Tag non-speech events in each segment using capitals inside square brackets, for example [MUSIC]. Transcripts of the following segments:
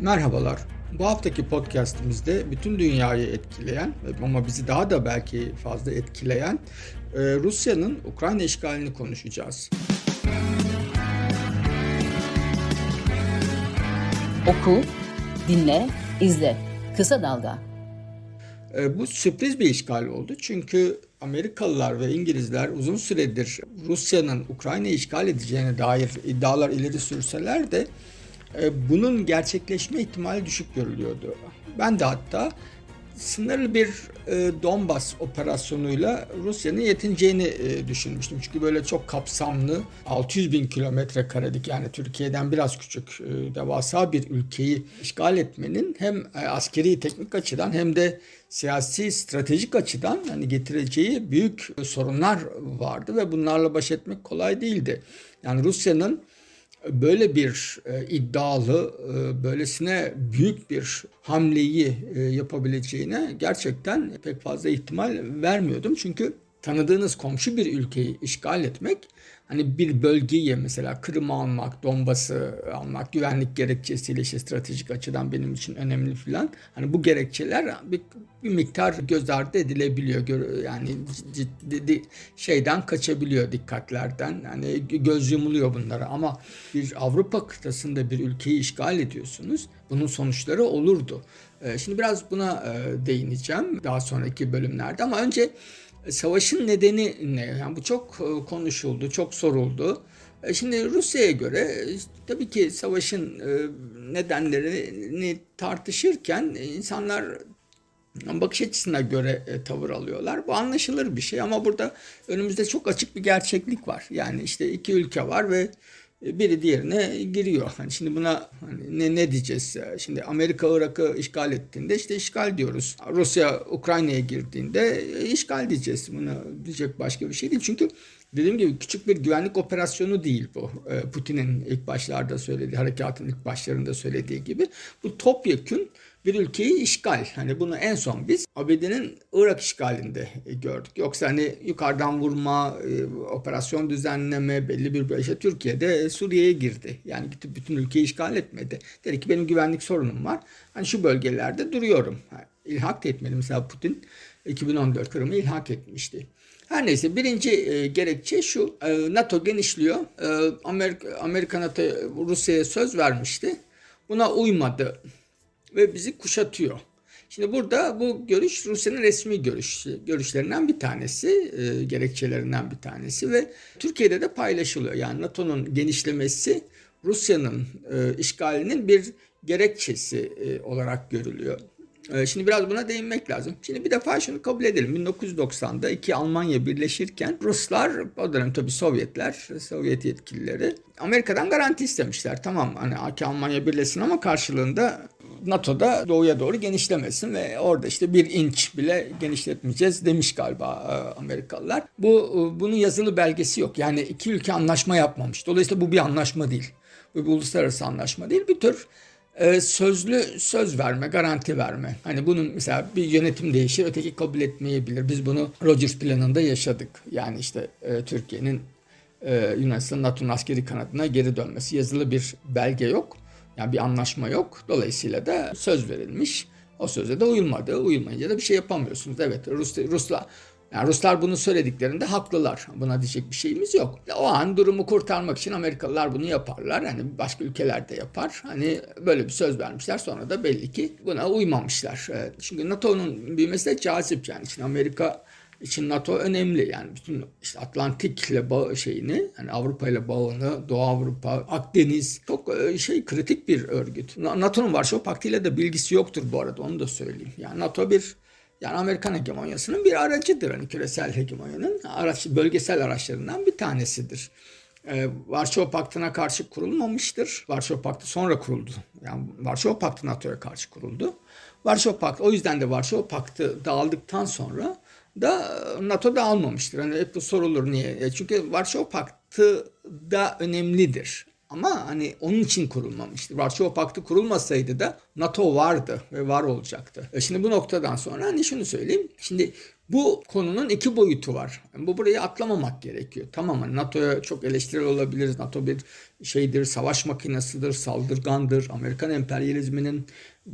Merhabalar. Bu haftaki podcastimizde bütün dünyayı etkileyen ama bizi daha da belki fazla etkileyen e, Rusya'nın Ukrayna işgalini konuşacağız. Oku, dinle, izle. Kısa Dalga. E, Bu sürpriz bir işgal oldu çünkü Amerikalılar ve İngilizler uzun süredir Rusya'nın Ukrayna'yı işgal edeceğine dair iddialar ileri sürseler de bunun gerçekleşme ihtimali düşük görülüyordu. Ben de hatta sınırlı bir e, Donbas operasyonuyla Rusya'nın yetineceğini e, düşünmüştüm. Çünkü böyle çok kapsamlı 600 bin kilometre karelik yani Türkiye'den biraz küçük e, devasa bir ülkeyi işgal etmenin hem e, askeri teknik açıdan hem de siyasi stratejik açıdan hani getireceği büyük sorunlar vardı ve bunlarla baş etmek kolay değildi. Yani Rusya'nın böyle bir e, iddialı, e, böylesine büyük bir hamleyi e, yapabileceğine gerçekten pek fazla ihtimal vermiyordum. Çünkü tanıdığınız komşu bir ülkeyi işgal etmek, hani bir bölgeyi mesela Kırım'ı almak, Donbas'ı almak, güvenlik gerekçesiyle işte stratejik açıdan benim için önemli filan. Hani bu gerekçeler bir, bir miktar göz ardı edilebiliyor. Yani ciddi şeyden kaçabiliyor dikkatlerden. Hani göz yumuluyor bunlara ama bir Avrupa kıtasında bir ülkeyi işgal ediyorsunuz. Bunun sonuçları olurdu. Ee, Şimdi biraz buna e, değineceğim daha sonraki bölümlerde ama önce savaşın nedeni ne? Yani bu çok e, konuşuldu, çok soruldu. E, Şimdi Rusya'ya göre e, tabii ki savaşın e, nedenlerini tartışırken e, insanlar bakış açısına göre e, tavır alıyorlar. Bu anlaşılır bir şey ama burada önümüzde çok açık bir gerçeklik var. Yani işte iki ülke var ve e, biri diğerine giriyor. Hani şimdi buna hani ne ne diyeceğiz? Şimdi Amerika Irak'ı işgal ettiğinde işte işgal diyoruz. Rusya Ukrayna'ya girdiğinde işgal diyeceğiz. Buna diyecek başka bir şey değil. Çünkü dediğim gibi küçük bir güvenlik operasyonu değil bu. E, Putin'in ilk başlarda söylediği, harekatın ilk başlarında söylediği gibi. Bu topyekün bir ülkeyi işgal. Hani bunu en son biz ABD'nin Irak işgalinde e, gördük. Yoksa hani yukarıdan vurma, e, operasyon düzenleme belli bir böyle işte Türkiye'de Suriye'ye girdi. Yani gidip bütün ülkeyi işgal etmedi. Dedi ki benim güvenlik sorunum var. Hani şu bölgelerde duruyorum. Ha, İlhak da etmedi. Mesela Putin 2014 Kırım'ı ilhak etmişti. Her neyse birinci e, gerekçe şu. E, NATO genişliyor. E, Amerika, Amerika NATO Rusya'ya söz vermişti. Buna uymadı ve bizi kuşatıyor. Şimdi burada bu görüş Rusya'nın resmi görüş, görüşlerinden bir tanesi, e, gerekçelerinden bir tanesi ve Türkiye'de de paylaşılıyor. Yani NATO'nun genişlemesi Rusya'nın e, işgalinin bir gerekçesi e, olarak görülüyor. E, Şimdi biraz buna değinmek lazım. Şimdi bir defa şunu kabul edelim. 1990'da iki Almanya birleşirken Ruslar, o dönem tabii Sovyetler, Sovyet yetkilileri Amerika'dan garanti istemişler. Tamam hani iki Almanya birleşsin ama karşılığında NATO'da doğuya doğru genişlemesin ve orada işte bir inç bile genişletmeyeceğiz demiş galiba e, Amerikalılar. Bu e, bunun yazılı belgesi yok. Yani iki ülke anlaşma yapmamış. Dolayısıyla bu bir anlaşma değil. Bu bir uluslararası anlaşma değil. Bir tür e, sözlü söz verme, garanti verme. Hani bunun mesela bir yönetim değişir, öteki kabul etmeyebilir. Biz bunu Rogers planında yaşadık. Yani işte Türkiye'nin e, Yunanistan NATO'nun askeri kanadına geri dönmesi. Yazılı bir belge yok. Yani bir anlaşma yok. Dolayısıyla da söz verilmiş. O söze de uyulmadı. Uyulmayınca da bir şey yapamıyorsunuz. Evet Rus, Rusla yani Ruslar bunu söylediklerinde haklılar. Buna diyecek bir şeyimiz yok. O an durumu kurtarmak için Amerikalılar bunu yaparlar. Hani başka ülkeler de yapar. Hani böyle bir söz vermişler. Sonra da belli ki buna uymamışlar. Evet. Çünkü NATO'nun büyümesi de cazip yani. Şimdi Amerika için NATO önemli yani bütün işte Atlantik'le bağ şeyini hani Avrupa ile bağını Doğu Avrupa, Akdeniz çok e, şey kritik bir örgüt. Na- NATO'nun Varşova Paktı ile de bilgisi yoktur bu arada onu da söyleyeyim. Yani NATO bir yani Amerikan hegemonyasının bir aracıdır hani küresel hegemonyanın araç bölgesel araçlarından bir tanesidir. Ee, Varşova Paktı'na karşı kurulmamıştır. Varşova Paktı sonra kuruldu. Yani Varşova Paktı NATO'ya karşı kuruldu. Varşova Paktı o yüzden de Varşova Paktı dağıldıktan sonra da NATO da almamıştır. Hani hep sorulur niye? E Çünkü Varşova Paktı da önemlidir. Ama hani onun için kurulmamıştır. Varşova Paktı kurulmasaydı da NATO vardı ve var olacaktı. E şimdi bu noktadan sonra hani şunu söyleyeyim. Şimdi Bu konunun iki boyutu var. Bu burayı atlamamak gerekiyor. Tamam hani NATO'ya çok eleştirel olabiliriz. NATO bir şeydir, savaş makinesidir, saldırgandır. Amerikan emperyalizminin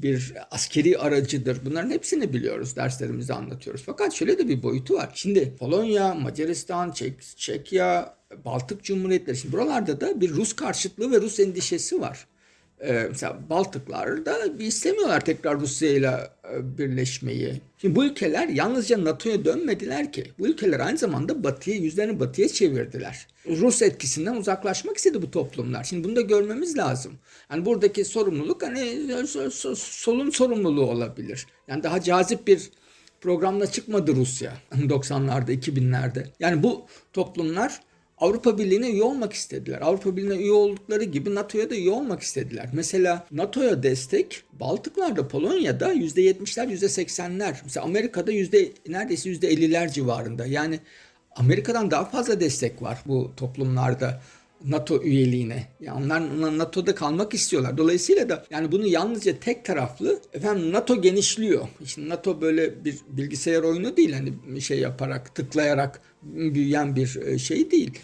bir askeri aracıdır. Bunların hepsini biliyoruz. Derslerimizde anlatıyoruz. Fakat şöyle de bir boyutu var. Şimdi Polonya, Macaristan, Çek, Çekya, Baltık Cumhuriyetleri. Şimdi buralarda da bir Rus karşıtlığı ve Rus endişesi var. Ee, mesela Baltıklar bir istemiyorlar tekrar Rusya ile e, birleşmeyi. Şimdi bu ülkeler yalnızca NATO'ya dönmediler ki. Bu ülkeler aynı zamanda batıya, yüzlerini batıya çevirdiler. Rus etkisinden uzaklaşmak istedi bu toplumlar. Şimdi bunu da görmemiz lazım. Yani buradaki sorumluluk hani solun sorumluluğu olabilir. Yani daha cazip bir programla çıkmadı Rusya [LAUGHS] 90'larda, 2000'lerde. Yani bu toplumlar Avrupa Birliği'ne üye olmak istediler. Avrupa Birliği'ne üye oldukları gibi NATO'ya da üye olmak istediler. Mesela NATO'ya destek Baltıklar'da, Polonya'da %70'ler, %80'ler. Mesela Amerika'da yüzde neredeyse %50'ler civarında. Yani Amerika'dan daha fazla destek var bu toplumlarda. NATO üyeliğine. Yani onlar NATO'da kalmak istiyorlar. Dolayısıyla da yani bunu yalnızca tek taraflı efendim NATO genişliyor. Şimdi NATO böyle bir bilgisayar oyunu değil hani şey yaparak tıklayarak büyüyen bir şey değil.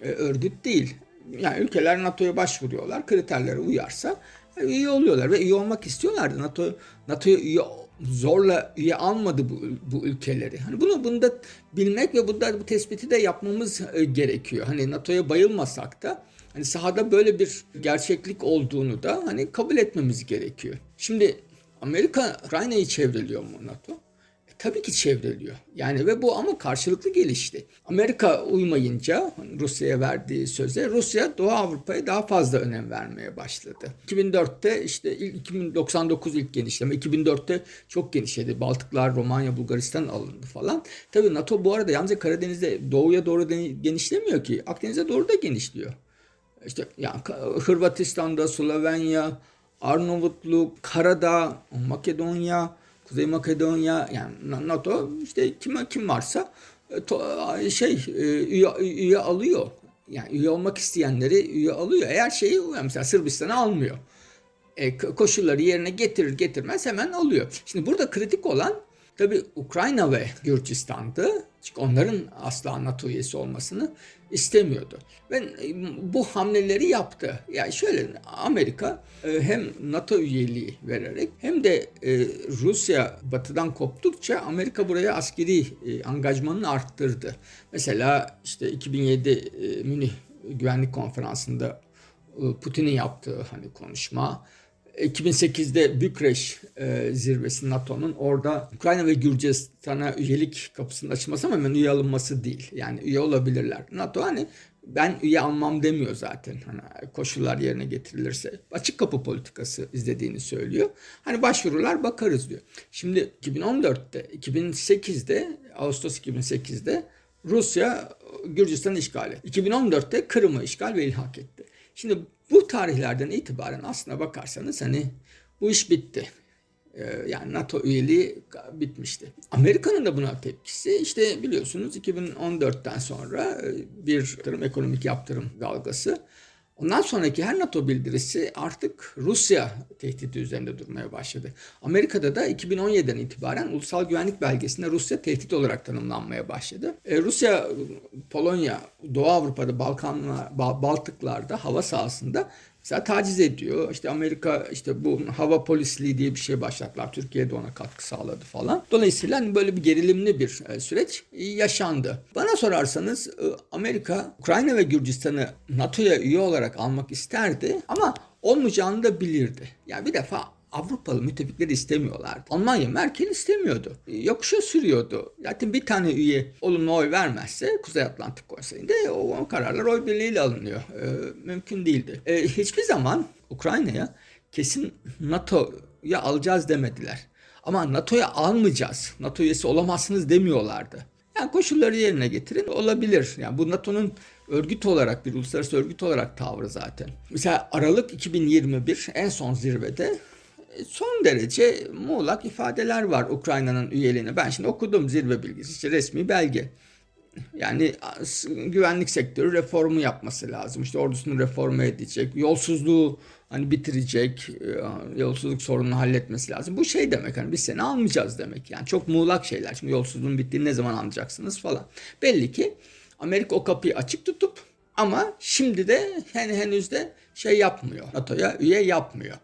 Örgüt değil. Yani ülkeler NATO'ya başvuruyorlar. Kriterlere uyarsa üye oluyorlar ve üye olmak istiyorlardı. NATO NATO'ya üye zorla üye almadı bu, bu ülkeleri. Hani bunu bunu da bilmek ve bunda bu tespiti de yapmamız e, gerekiyor. Hani NATO'ya bayılmasak da hani sahada böyle bir gerçeklik olduğunu da hani kabul etmemiz gerekiyor. Şimdi Amerika Ukrayna'yı çevriliyor mu NATO? Tabii ki çevriliyor. Yani ve bu ama karşılıklı gelişti. Amerika uymayınca Rusya'ya verdiği söze Rusya Doğu Avrupa'ya daha fazla önem vermeye başladı. 2004'te işte ilk 2099 ilk genişleme 2004'te çok genişledi. Baltıklar, Romanya, Bulgaristan alındı falan. Tabii NATO bu arada yalnızca Karadeniz'de doğuya doğru genişlemiyor ki. Akdeniz'e doğru da genişliyor. İşte yani Hırvatistan'da, Slovenya, Arnavutluk, Karadağ, Makedonya, Kuzey Makedonya yani NATO işte kim kim varsa e, şey e, üye, üye alıyor. Yani üye olmak isteyenleri üye alıyor. Eğer şeyi mesela Sırbistan'ı almıyor. E, koşulları yerine getirir getirmez hemen alıyor. Şimdi burada kritik olan tabi Ukrayna ve Gürcistan'dı. Çünkü onların asla NATO üyesi olmasını istemiyordu. Ve e, bu hamleleri yaptı. Yani şöyle Amerika e, hem NATO üyeliği vererek hem de e, Rusya batıdan koptukça Amerika buraya askeri angajmanını arttırdı. Mesela işte 2007 Münih Güvenlik Konferansı'nda Putin'in yaptığı hani konuşma 2008'de Bükreş e, zirvesi NATO'nun orada Ukrayna ve Gürcistan'a üyelik kapısının açılması ama hemen üye alınması değil. Yani üye olabilirler. NATO hani ben üye almam demiyor zaten. Hani koşullar yerine getirilirse açık kapı politikası izlediğini söylüyor. Hani başvurular bakarız diyor. Şimdi 2014'te, 2008'de, Ağustos 2008'de Rusya Gürcistan'ı işgal etti. 2014'te Kırım'ı işgal ve ilhak etti. Şimdi bu tarihlerden itibaren aslına bakarsanız hani bu iş bitti. Ee, yani NATO üyeliği bitmişti. Amerika'nın da buna tepkisi işte biliyorsunuz 2014'ten sonra e, bir ekonomik yaptırım dalgası Ondan sonraki her NATO bildirisi artık Rusya tehdidi üzerinde durmaya başladı. Amerika'da da 2017'den itibaren ulusal güvenlik belgesinde Rusya tehdit olarak tanımlanmaya başladı. Ee, Rusya, Polonya, Doğu Avrupa'da, Balkanlar, Baltıklar'da hava sahasında Mesela taciz ediyor. İşte Amerika işte bu hava polisliği diye bir şey başlattılar. Türkiye de ona katkı sağladı falan. Dolayısıyla hani böyle bir gerilimli bir e, süreç yaşandı. Bana sorarsanız e, Amerika Ukrayna ve Gürcistan'ı NATO'ya üye olarak almak isterdi ama olmayacağını da bilirdi. Yani bir defa Avrupalı müttefikleri istemiyorlardı. Almanya Merkel istemiyordu. Yokuşa sürüyordu. Zaten bir tane üye olumlu oy vermezse Kuzey Atlantik Konseyi'nde o kararlar oy birliğiyle alınıyor. Ee, mümkün değildi. Ee, hiçbir zaman Ukrayna'ya kesin NATO'ya alacağız demediler. Ama NATO'ya almayacağız. NATO üyesi olamazsınız demiyorlardı. Yani koşulları yerine getirin olabilir. Yani bu NATO'nun örgüt olarak bir uluslararası örgüt olarak tavrı zaten. Mesela Aralık 2021 en son zirvede son derece muğlak ifadeler var Ukrayna'nın üyeliğine. Ben şimdi okudum zirve bilgisi, işte resmi belge. Yani güvenlik sektörü reformu yapması lazım. İşte ordusunu reforme edecek. Yolsuzluğu hani bitirecek. e, Yolsuzluk sorununu halletmesi lazım. Bu şey demek hani biz seni almayacağız demek. Yani çok muğlak şeyler. Şimdi yolsuzluğun bittiğini ne zaman anlayacaksınız falan. Belli ki Amerika o kapıyı açık tutup ama şimdi de yani henüz de şey yapmıyor. NATO'ya üye yapmıyor.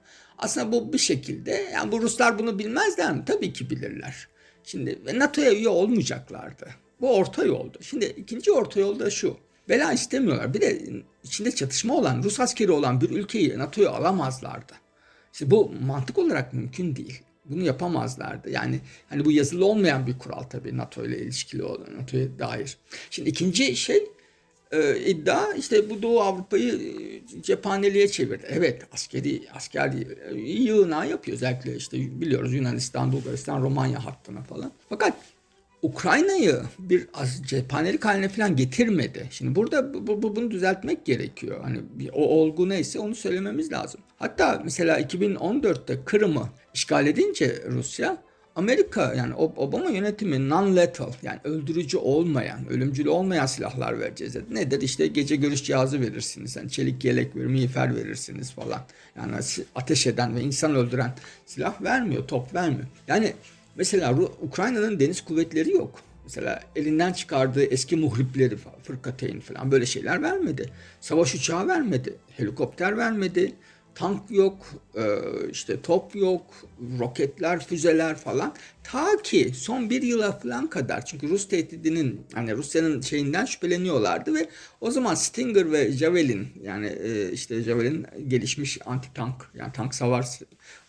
Aslında bu bir şekilde yani bu Ruslar bunu bilmezler mi? Tabii ki bilirler. Şimdi ve NATO'ya üye olmayacaklardı. Bu orta yoldu. Şimdi ikinci orta yol da şu. Bela istemiyorlar. Bir de içinde çatışma olan, Rus askeri olan bir ülkeyi NATO'ya alamazlardı. İşte bu mantık olarak mümkün değil. Bunu yapamazlardı. Yani hani bu yazılı olmayan bir kural tabii NATO ile ilişkili olan NATO'ya dair. Şimdi ikinci şey e, iddia işte bu Doğu Avrupa'yı e, cephaneliğe çevirdi. Evet askeri asker e, yığınağı yapıyor özellikle işte biliyoruz Yunanistan, Bulgaristan, Romanya hattına falan. Fakat Ukrayna'yı bir cephanelik haline falan getirmedi. Şimdi burada bu, bu- bunu düzeltmek gerekiyor. Hani o olgu neyse onu söylememiz lazım. Hatta mesela 2014'te Kırım'ı işgal edince Rusya Amerika yani Ob- Obama yönetimi non-lethal yani öldürücü olmayan, ölümcül olmayan silahlar vereceğiz dedi. Nedir? İşte gece görüş cihazı verirsiniz. Yani çelik yelek verir, miğfer verirsiniz falan. Yani ateş eden ve insan öldüren silah vermiyor, top vermiyor. Yani Mesela Ukrayna'nın deniz kuvvetleri yok. Mesela elinden çıkardığı eski muhripleri, fırkateyn falan böyle şeyler vermedi. Savaş uçağı vermedi, helikopter vermedi, tank yok, e, işte top yok, roketler, füzeler falan. Ta ki son bir yıla falan kadar çünkü Rus tehdidinin hani Rusya'nın şeyinden şüpheleniyorlardı ve o zaman Stinger ve Javelin yani e, işte Javelin gelişmiş anti tank yani tank savar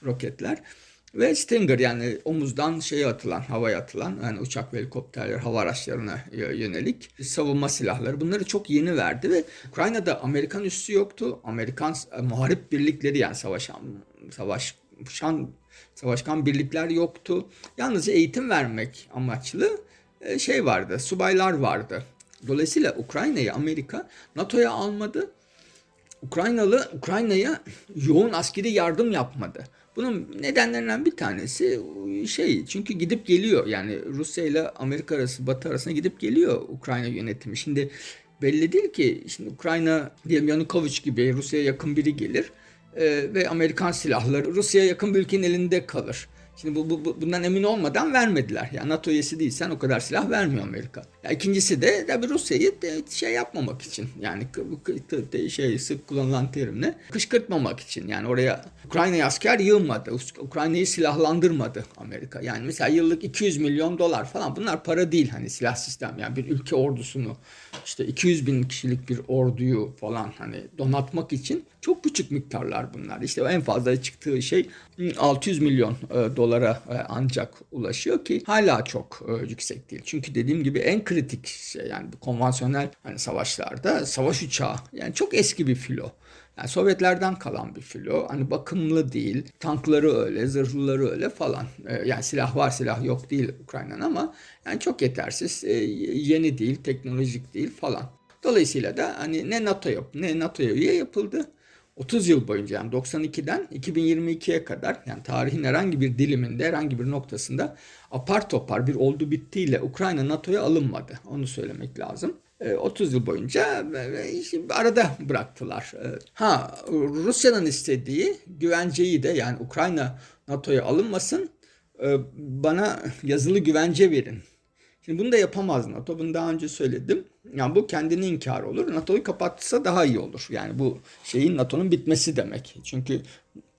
roketler ve Stinger yani omuzdan şeye atılan, havaya atılan yani uçak ve helikopterler, hava araçlarına yönelik savunma silahları bunları çok yeni verdi ve Ukrayna'da Amerikan üssü yoktu. Amerikan muharip birlikleri yani savaşan, savaşan, savaşkan birlikler yoktu. Yalnızca eğitim vermek amaçlı e, şey vardı, subaylar vardı. Dolayısıyla Ukrayna'yı Amerika NATO'ya almadı. Ukraynalı Ukrayna'ya yoğun askeri yardım yapmadı. Bunun nedenlerinden bir tanesi şey çünkü gidip geliyor yani Rusya ile Amerika arası Batı arasında gidip geliyor Ukrayna yönetimi. Şimdi belli değil ki şimdi Ukrayna diyelim Yanukovych gibi Rusya'ya yakın biri gelir e, ve Amerikan silahları Rusya'ya yakın bir ülkenin elinde kalır. Şimdi bu, bu, bu- bundan emin olmadan vermediler. Yani NATO üyesi değilsen o kadar silah vermiyor Amerika. Ya ikincisi de tabii Rusya'yı şey yapmamak için yani bu şey sık kullanılan terimle kışkırtmamak için. Yani oraya Ukrayna'ya asker yığmadı. Ukrayna'yı silahlandırmadı Amerika. Yani mesela yıllık 200 milyon dolar falan bunlar para değil hani silah sistem yani bir ülke ordusunu işte 200 bin kişilik bir orduyu falan hani donatmak için çok küçük miktarlar bunlar. İşte en fazla çıktığı şey 600 milyon e, dolara e, ancak ulaşıyor ki hala çok e, yüksek değil. Çünkü dediğim gibi en kritik şey yani bu konvansiyonel hani savaşlarda savaş uçağı yani çok eski bir filo. Yani Sovyetlerden kalan bir filo. Hani bakımlı değil. Tankları öyle, zırhlıları öyle falan. E, yani silah var silah yok değil Ukrayna'nın ama yani çok yetersiz. e, yeni değil, teknolojik değil falan. Dolayısıyla da hani ne NATO yap, ne NATO'ya üye yapıldı. 30 yıl boyunca yani 92'den 2022'ye kadar yani tarihin herhangi bir diliminde herhangi bir noktasında apar topar bir oldu bittiyle Ukrayna NATO'ya alınmadı. Onu söylemek lazım. E, 30 yıl boyunca e, e, arada bıraktılar. E, Ha Rusya'nın istediği güvenceyi de yani Ukrayna NATO'ya alınmasın e, bana yazılı güvence verin. Şimdi bunu da yapamaz NATO. Bunu daha önce söyledim. Yani bu kendini inkar olur. NATO'yu kapatsa daha iyi olur. Yani bu şeyin NATO'nun bitmesi demek. Çünkü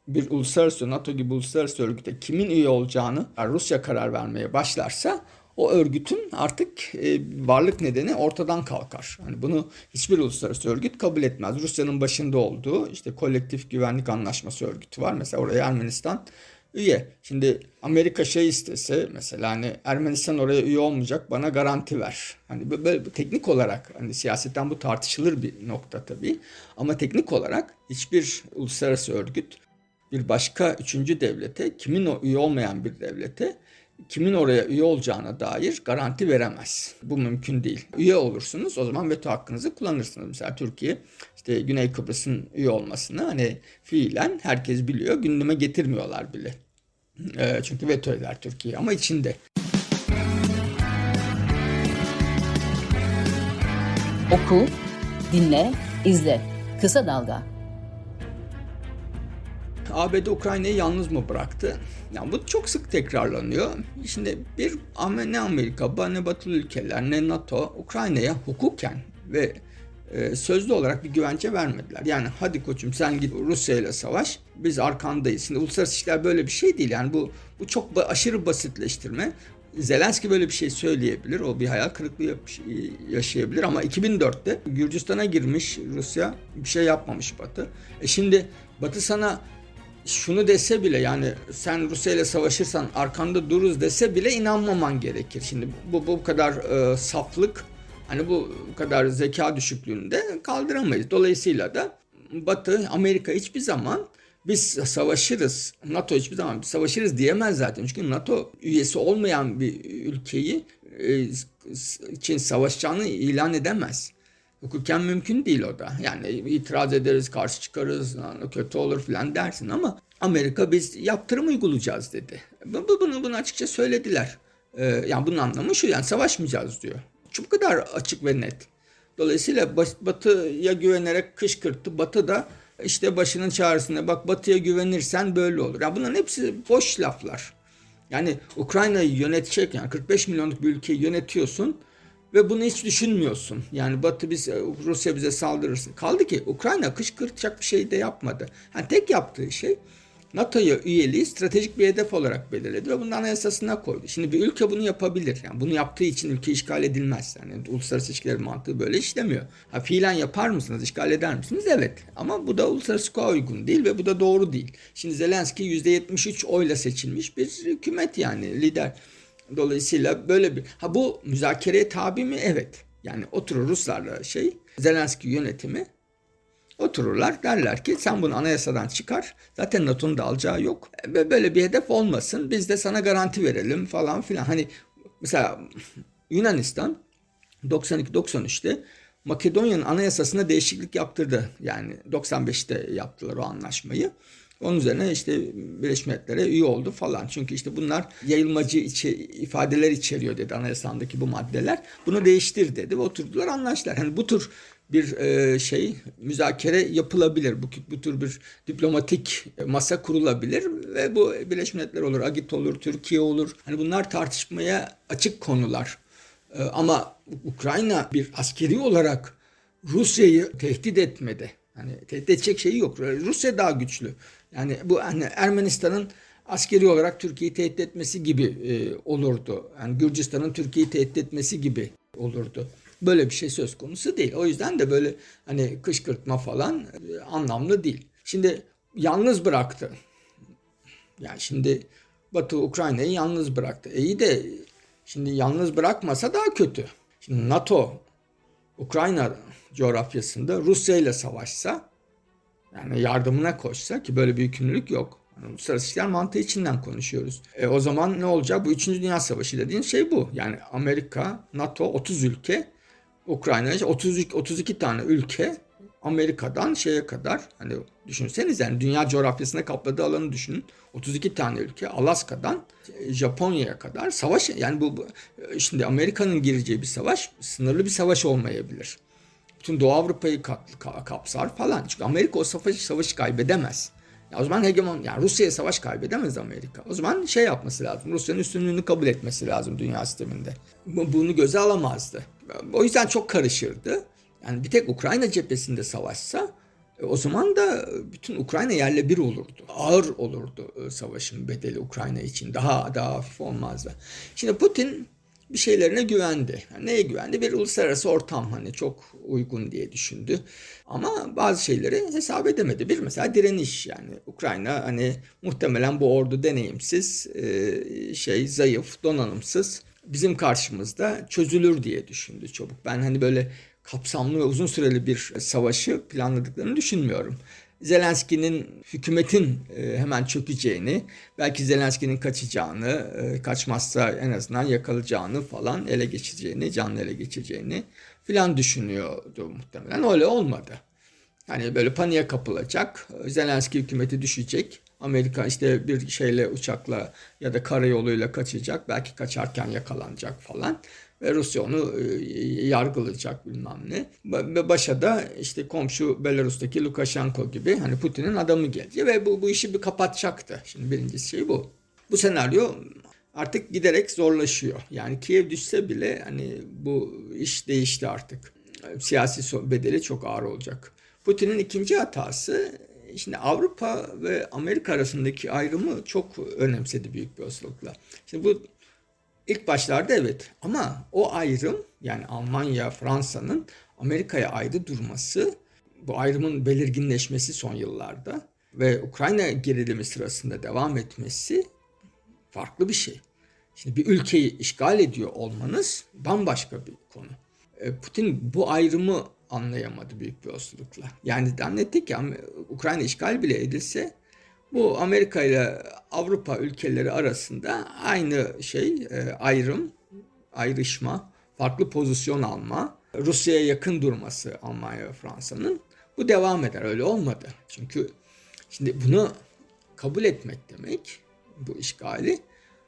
bir uluslararası NATO gibi uluslararası örgüte kimin üye olacağını Rusya karar vermeye başlarsa o örgütün artık e, varlık nedeni ortadan kalkar. Hani bunu hiçbir uluslararası örgüt kabul etmez. Rusya'nın başında olduğu işte kolektif güvenlik anlaşması örgütü var. Mesela oraya Ermenistan üye. Şimdi Amerika şey istese mesela hani Ermenistan oraya üye olmayacak bana garanti ver. Hani böyle teknik olarak hani siyasetten bu tartışılır bir nokta tabii. Ama teknik olarak hiçbir uluslararası örgüt bir başka üçüncü devlete kimin o üye olmayan bir devlete kimin oraya üye olacağına dair garanti veremez. Bu mümkün değil. Üye olursunuz o zaman veto hakkınızı kullanırsınız. Mesela Türkiye işte Güney Kıbrıs'ın üye olmasını hani fiilen herkes biliyor gündeme getirmiyorlar bile. E, çünkü veto eder Türkiye ama içinde. Oku, dinle, izle. Kısa Dalga. ABD Ukrayna'yı yalnız mı bıraktı? Yani bu çok sık tekrarlanıyor. Şimdi bir ne Amerika, ne batılı ülkeler, ne NATO Ukrayna'ya hukuken ve e, sözlü olarak bir güvence vermediler. Yani hadi koçum sen git Rusya ile savaş, biz arkandayız. Şimdi uluslararası ilişkiler böyle bir şey değil. Yani bu bu çok aşırı basitleştirme. Zelenski böyle bir şey söyleyebilir. O bir hayal kırıklığı yap- yaşayabilir ama 2004'te Gürcistan'a girmiş Rusya bir şey yapmamış Batı. E şimdi Batı sana şunu dese bile yani sen Rusya ile savaşırsan arkanda dururuz dese bile inanmaman gerekir. Şimdi bu bu kadar e, saflık hani bu kadar zeka düşüklüğünü de kaldıramayız. Dolayısıyla da Batı Amerika hiçbir zaman biz savaşırız. NATO hiçbir zaman biz savaşırız diyemez zaten. Çünkü NATO üyesi olmayan bir ülkeyi e, için savaşacağını ilan edemez. Hukuken mümkün değil o da. Yani itiraz ederiz, karşı çıkarız, kötü olur falan dersin ama Amerika biz yaptırım uygulayacağız dedi. Bu- bu- Bunu, bunu açıkça söylediler. Ee, yani bunun anlamı şu yani savaşmayacağız diyor. Bu kadar açık ve net. Dolayısıyla Batı'ya güvenerek kışkırttı. Batı da işte başının çaresine bak Batı'ya güvenirsen böyle olur. Yani bunların hepsi boş laflar. Yani Ukrayna'yı yönetecek yani 45 milyonluk bir ülkeyi yönetiyorsun ve bunu hiç düşünmüyorsun. Yani Batı biz Rusya bize saldırırsın. Kaldı ki Ukrayna kışkırtacak bir şey de yapmadı. Yani tek yaptığı şey NATO'ya üyeliği stratejik bir hedef olarak belirledi ve bunun anayasasına koydu. Şimdi bir ülke bunu yapabilir. Yani bunu yaptığı için ülke işgal edilmez. Yani uluslararası ilişkiler mantığı böyle işlemiyor. Ha fiilen yapar mısınız, işgal eder misiniz? Evet. Ama bu da uluslararası hukuka uygun değil ve bu da doğru değil. Şimdi Zelenski %73 oyla seçilmiş bir hükümet yani lider. Dolayısıyla böyle bir... Ha bu müzakereye tabi mi? Evet. Yani oturur Ruslarla şey, Zelenski yönetimi otururlar derler ki sen bunu anayasadan çıkar. Zaten NATO'nun da alacağı yok. Ve böyle bir hedef olmasın. Biz de sana garanti verelim falan filan. Hani mesela Yunanistan 92-93'te Makedonya'nın anayasasına değişiklik yaptırdı. Yani 95'te yaptılar o anlaşmayı. Onun üzerine işte Birleşmiş Milletler'e üye oldu falan. Çünkü işte bunlar yayılmacı içi, ifadeler içeriyor dedi anayasandaki bu maddeler. Bunu değiştir dedi ve oturdular anlaştılar. Hani bu tür bir e, şey müzakere yapılabilir. Bu, bu tür bir diplomatik masa kurulabilir ve bu Birleşmiş Milletler olur, Agit olur, Türkiye olur. Hani bunlar tartışmaya açık konular. E, ama Ukrayna bir askeri olarak Rusya'yı tehdit etmedi. Hani tehdit edecek şeyi yok. Rusya daha güçlü. Yani bu hani Ermenistan'ın askeri olarak Türkiye'yi tehdit etmesi gibi e, olurdu. Yani Gürcistan'ın Türkiye'yi tehdit etmesi gibi olurdu. Böyle bir şey söz konusu değil. O yüzden de böyle hani kışkırtma falan e, anlamlı değil. Şimdi yalnız bıraktı. Yani şimdi Batı Ukrayna'yı yalnız bıraktı. E iyi de şimdi yalnız bırakmasa daha kötü. Şimdi NATO Ukrayna coğrafyasında Rusya ile savaşsa yani yardımına koşsa ki böyle bir yükümlülük yok. Yani uluslararası ilişkiler mantığı içinden konuşuyoruz. E, o zaman ne olacak? Bu 3. Dünya Savaşı dediğin şey bu. Yani Amerika, NATO 30 ülke, Ukrayna 30, 32 tane ülke Amerika'dan şeye kadar hani düşünseniz yani dünya coğrafyasına kapladığı alanı düşünün. 32 tane ülke Alaska'dan Japonya'ya kadar savaş yani bu, bu şimdi Amerika'nın gireceği bir savaş sınırlı bir savaş olmayabilir. Bütün Doğu Avrupa'yı kapsar falan. Çünkü Amerika o savaşı, savaşı kaybedemez. Ya o zaman hegemon yani Rusya'ya savaş kaybedemez Amerika. O zaman şey yapması lazım. Rusya'nın üstünlüğünü kabul etmesi lazım dünya sisteminde. Bunu göze alamazdı. O yüzden çok karışırdı. Yani bir tek Ukrayna cephesinde savaşsa e, o zaman da bütün Ukrayna yerle bir olurdu. Ağır olurdu e, savaşın bedeli Ukrayna için. Daha daha hafif olmazdı. Şimdi Putin bir şeylerine güvendi. Yani neye güvendi? Bir uluslararası ortam hani çok uygun diye düşündü. Ama bazı şeyleri hesap edemedi. Bir mesela direniş yani Ukrayna hani muhtemelen bu ordu deneyimsiz, e, şey zayıf, donanımsız bizim karşımızda çözülür diye düşündü çabuk. Ben hani böyle kapsamlı ve uzun süreli bir savaşı planladıklarını düşünmüyorum. Zelenski'nin hükümetin e, hemen çökeceğini, belki Zelenski'nin kaçacağını, e, kaçmazsa en azından yakalayacağını falan ele geçireceğini, canlı ele geçireceğini filan düşünüyordu muhtemelen. Öyle olmadı. Hani böyle paniğe kapılacak, Zelenski hükümeti düşecek, Amerika işte bir şeyle uçakla ya da karayoluyla kaçacak, belki kaçarken yakalanacak falan Rusya onu e, yargılayacak bilmem ne. Başa da işte komşu Belarus'taki Lukashenko gibi hani Putin'in adamı gelecek ve bu, bu işi bir kapatacaktı. Şimdi birinci şey bu. Bu senaryo artık giderek zorlaşıyor. Yani Kiev düşse bile hani bu iş değişti artık. Siyasi bedeli çok ağır olacak. Putin'in ikinci hatası Şimdi Avrupa ve Amerika arasındaki ayrımı çok önemsedi büyük bir olasılıkla. Şimdi bu ilk başlarda evet ama o ayrım yani Almanya, Fransa'nın Amerika'ya ayrı durması, bu ayrımın belirginleşmesi son yıllarda ve Ukrayna gerilimi sırasında devam etmesi farklı bir şey. Şimdi bir ülkeyi işgal ediyor olmanız bambaşka bir konu. Putin bu ayrımı anlayamadı büyük bir olasılıkla. Yani zannetti ki Ukrayna işgal bile edilse bu Amerika ile Avrupa ülkeleri arasında aynı şey ayrım, ayrışma, farklı pozisyon alma, Rusya'ya yakın durması Almanya ve Fransa'nın bu devam eder. Öyle olmadı. Çünkü şimdi bunu kabul etmek demek bu işgali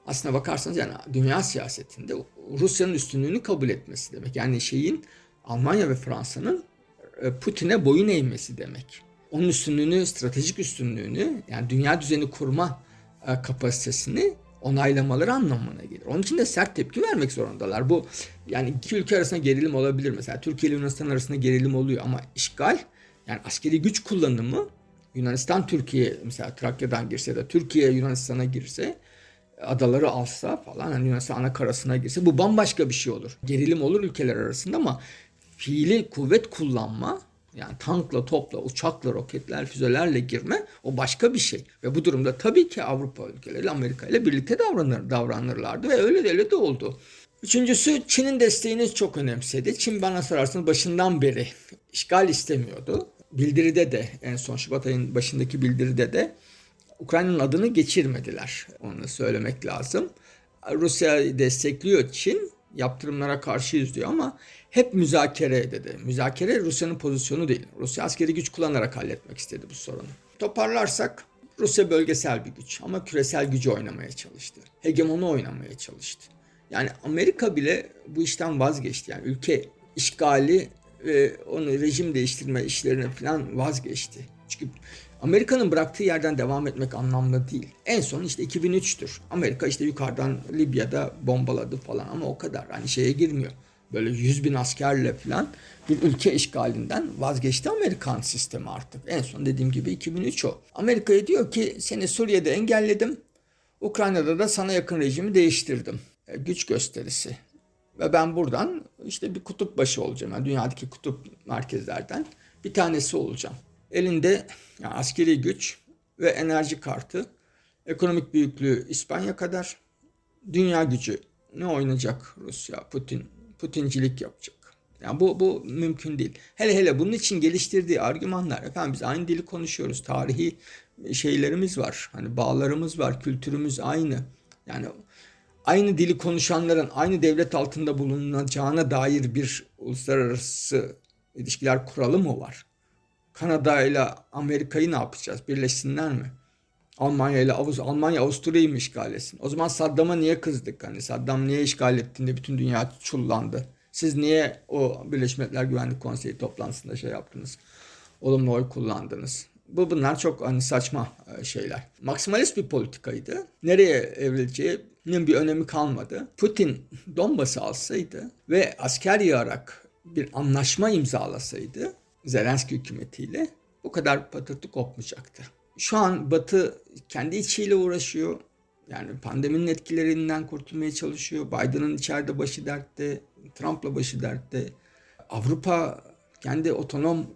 aslına bakarsanız yani dünya siyasetinde Rusya'nın üstünlüğünü kabul etmesi demek. Yani şeyin Almanya ve Fransa'nın e, Putin'e boyun eğmesi demek. Onun üstünlüğünü, stratejik üstünlüğünü yani dünya düzeni kurma e, kapasitesini onaylamaları anlamına gelir. Onun için de sert tepki vermek zorundalar. Bu yani iki ülke arasında gerilim olabilir mesela. Türkiye ile Yunanistan arasında gerilim oluyor ama işgal yani askeri güç kullanımı Yunanistan Türkiye mesela Trakya'dan girse ya da Türkiye Yunanistan'a girse adaları alsa falan hani Yunanistan ana karasına girse bu bambaşka bir şey olur. Gerilim olur ülkeler arasında ama fiili kuvvet kullanma yani tankla, topla, uçakla, roketler, füzelerle girme o başka bir şey. Ve bu durumda tabii ki Avrupa ülkeleri Amerika ile birlikte davranır, davranırlardı ve öyle de öyle de oldu. Üçüncüsü Çin'in desteğini çok önemsedi. Çin bana sorarsanız başından beri işgal istemiyordu. Bildiride de en son Şubat ayının başındaki bildiride de Ukrayna'nın adını geçirmediler. Onu söylemek lazım. Rusya destekliyor Çin. Yaptırımlara karşıyız diyor ama hep müzakere dedi. Müzakere Rusya'nın pozisyonu değil. Rusya askeri güç kullanarak halletmek istedi bu sorunu. Toparlarsak Rusya bölgesel bir güç ama küresel gücü oynamaya çalıştı. Hegemonu oynamaya çalıştı. Yani Amerika bile bu işten vazgeçti. Yani ülke işgali ve onu rejim değiştirme işlerine falan vazgeçti. Çünkü Amerika'nın bıraktığı yerden devam etmek anlamlı değil. En son işte 2003'tür. Amerika işte yukarıdan Libya'da bombaladı falan ama o kadar. Hani şeye girmiyor. Böyle 100 bin askerle falan bir ülke işgalinden vazgeçti Amerikan sistemi artık. En son dediğim gibi 2003 o. Amerika'ya diyor ki seni Suriye'de engelledim. Ukrayna'da da sana yakın rejimi değiştirdim. E, güç gösterisi. Ve ben buradan işte bir kutup başı olacağım. Yani dünyadaki kutup merkezlerden bir tanesi olacağım. Elinde yani askeri güç ve enerji kartı, ekonomik büyüklüğü İspanya kadar, dünya gücü ne oynayacak Rusya, Putin, Putincilik yapacak. Yani bu, bu mümkün değil. Hele hele bunun için geliştirdiği argümanlar, efendim biz aynı dili konuşuyoruz, tarihi şeylerimiz var, hani bağlarımız var, kültürümüz aynı. Yani aynı dili konuşanların aynı devlet altında bulunacağına dair bir uluslararası ilişkiler kuralı mı var? Kanada ile Amerika'yı ne yapacağız? Birleşsinler mi? Almanya ile Avuz Almanya Avusturya'yı işgal etsin? O zaman Saddam'a niye kızdık? Hani Saddam niye işgal ettiğinde bütün dünya çullandı. Siz niye o Birleşmiş Milletler Güvenlik Konseyi toplantısında şey yaptınız? Olumlu oy kullandınız. Bu bunlar çok hani saçma e, şeyler. Maksimalist bir politikaydı. Nereye evrileceğinin bir önemi kalmadı. Putin Donbas'ı alsaydı ve asker yağarak bir anlaşma imzalasaydı Zelenski hükümetiyle bu kadar patırtı kopmayacaktı. Şu an Batı kendi içiyle uğraşıyor. Yani pandeminin etkilerinden kurtulmaya çalışıyor. Biden'ın içeride başı dertte, Trump'la başı dertte. Avrupa kendi otonom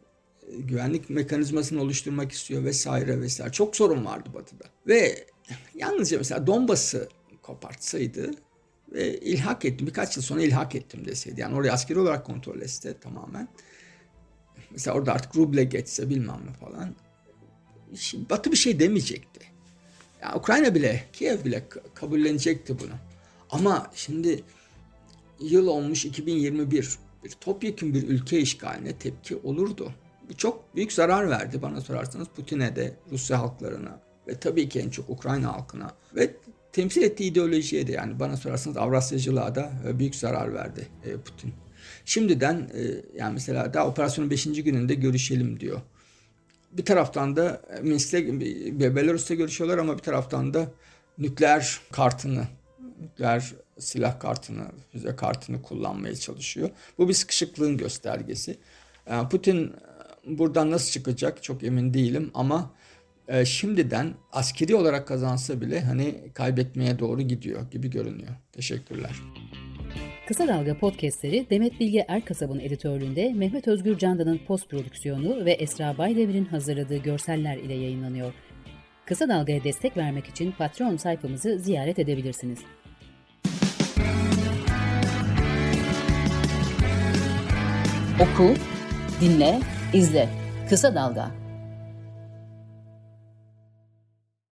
güvenlik mekanizmasını oluşturmak istiyor vesaire vesaire. Çok sorun vardı Batı'da. Ve yalnızca mesela Donbas'ı kopartsaydı ve ilhak ettim. Birkaç yıl sonra ilhak ettim deseydi. Yani orayı askeri olarak kontrol etse tamamen. Mesela orada artık ruble geçse bilmem ne falan. Şimdi Batı bir şey demeyecekti. Yani Ukrayna bile, Kiev bile kabullenecekti bunu. Ama şimdi yıl olmuş 2021 bir topyekun bir ülke işgaline tepki olurdu. Bu çok büyük zarar verdi bana sorarsanız Putin'e de Rusya halklarına ve tabii ki en çok Ukrayna halkına ve temsil ettiği ideolojiye de yani bana sorarsanız Avrasyacılığa da e, büyük zarar verdi e, Putin. Şimdiden e, yani mesela daha operasyonun 5. gününde görüşelim diyor. Bir taraftan da e, Minsk'te Belarus'ta görüşüyorlar ama bir taraftan da nükleer kartını, nükleer silah kartını, füze kartını kullanmaya çalışıyor. Bu bir sıkışıklığın göstergesi. E, Putin buradan nasıl çıkacak çok emin değilim ama e, şimdiden askeri olarak kazansa bile hani kaybetmeye doğru gidiyor gibi görünüyor. Teşekkürler. Kısa Dalga podcastleri Demet Bilge Erkasab'ın editörlüğünde Mehmet Özgür Candan'ın post prodüksiyonu ve Esra Baydemir'in hazırladığı görseller ile yayınlanıyor. Kısa Dalga'ya destek vermek için Patreon sayfamızı ziyaret edebilirsiniz. Oku, dinle, izle. Kısa Dalga.